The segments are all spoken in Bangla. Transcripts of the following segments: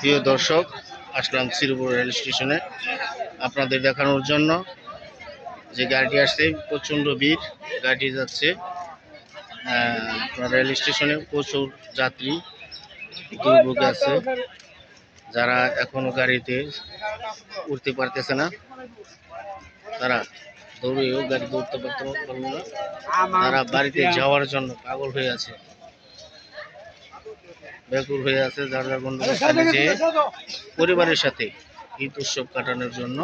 প্রিয় দর্শক, আসলাম শ্রীপুর রেল স্টেশনে। আপনাদের দেখানোর জন্য যে গাড়িটি আসছে, প্রচণ্ড ভিড়, গাড়িটি যাচ্ছে। রেল স্টেশনে প্রচুর যাত্রী দুর্ভোগে আছে। যারা এখনও গাড়িতে উঠতে পারতেছে না, তারা দৌড়েও গাড়িতে উঠতে পারতে পারল না। তারা বাড়িতে যাওয়ার জন্য পাগল হয়ে আছে। ব্যাকুল হয়ে আছে যার যার বন্ধু যে পরিবারের সাথে ঈদ উৎসব কাটানোর জন্য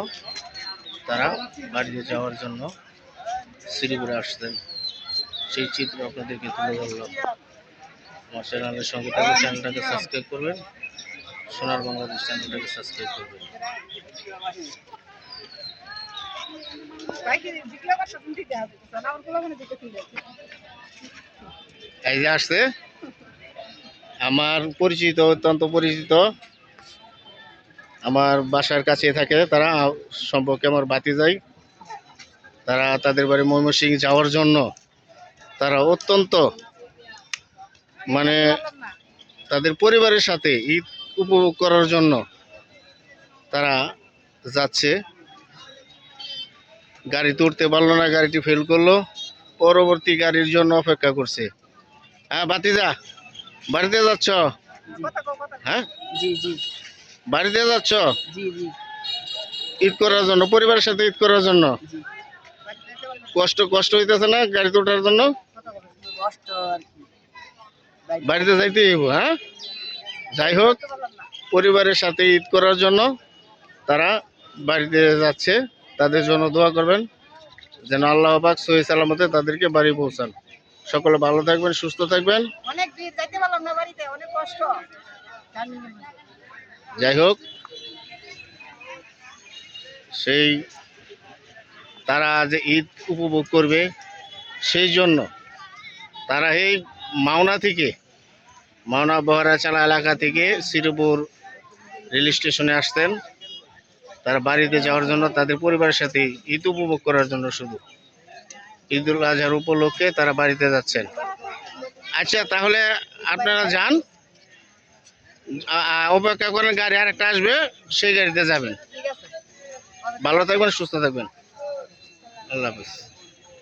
তারা বাড়িতে যাওয়ার জন্য শিলিগুড়ি আসতেন সেই চিত্র আপনাদেরকে তুলে ধরলাম। আমার চ্যানেলের সঙ্গে থাকবে চ্যানেলটাকে সাবস্ক্রাইব করবেন সোনার বাংলাদেশ চ্যানেলটাকে সাবস্ক্রাইব করবেন। এই যে আসছে। আমার পরিচিত, অত্যন্ত পরিচিত, আমার বাসার কাছে থাকে, তারা সম্পর্কে আমার বাতি যায় তারা তাদের বাড়ি ময়মনসিং যাওয়ার জন্য তারা অত্যন্ত মানে তাদের পরিবারের সাথে ঈদ উপভোগ করার জন্য তারা যাচ্ছে। গাড়িতে উঠতে পারল না, গাড়িটি ফেল করল। পরবর্তী গাড়ির জন্য অপেক্ষা করছে। হ্যাঁ বাতিজা বাড়িতে যাচ্ছ? হ্যাঁ? বাড়িতে যাচ্ছ? ঈদ করার জন্য পরিবারের সাথে ঈদ করার জন্য? কষ্ট কষ্ট হইতেছে না গাড়িতে ওঠার জন্য? বাড়িতে যাইতে হ্যাঁ? যাই হোক পরিবারের সাথে ঈদ করার জন্য তারা বাড়িতে যাচ্ছে। তাদের জন্য দোয়া করবেন যেন আল্লাহ পাক সহি সালামতে তাদেরকে বাড়ি পৌঁছান। সকলে ভালো থাকবেন সুস্থ থাকবেন। অনেক দিন যাইতে পারলাম না বাড়িতে অনেক কষ্ট। যাই হোক সেই তারা যে ঈদ উপভোগ করবে সেই জন্য তারা এই মাওনা থেকে মাওনা বহরাচালা এলাকা থেকে শ্রীপুর রেল স্টেশনে আসতেন। তারা বাড়িতে যাওয়ার জন্য তাদের পরিবারের সাথে ঈদ উপভোগ করার জন্য শুধু। ঈদুল আজহার উপলক্ষে তারা বাড়িতে যাচ্ছেন। আচ্ছা তাহলে আপনারা যান। অপেক্ষা করেন, গাড়ি আরেকটা আসবে, সেই গাড়িতে যাবেন। ভালো থাকবেন, সুস্থ থাকবেন। আল্লাহ হাফিজ।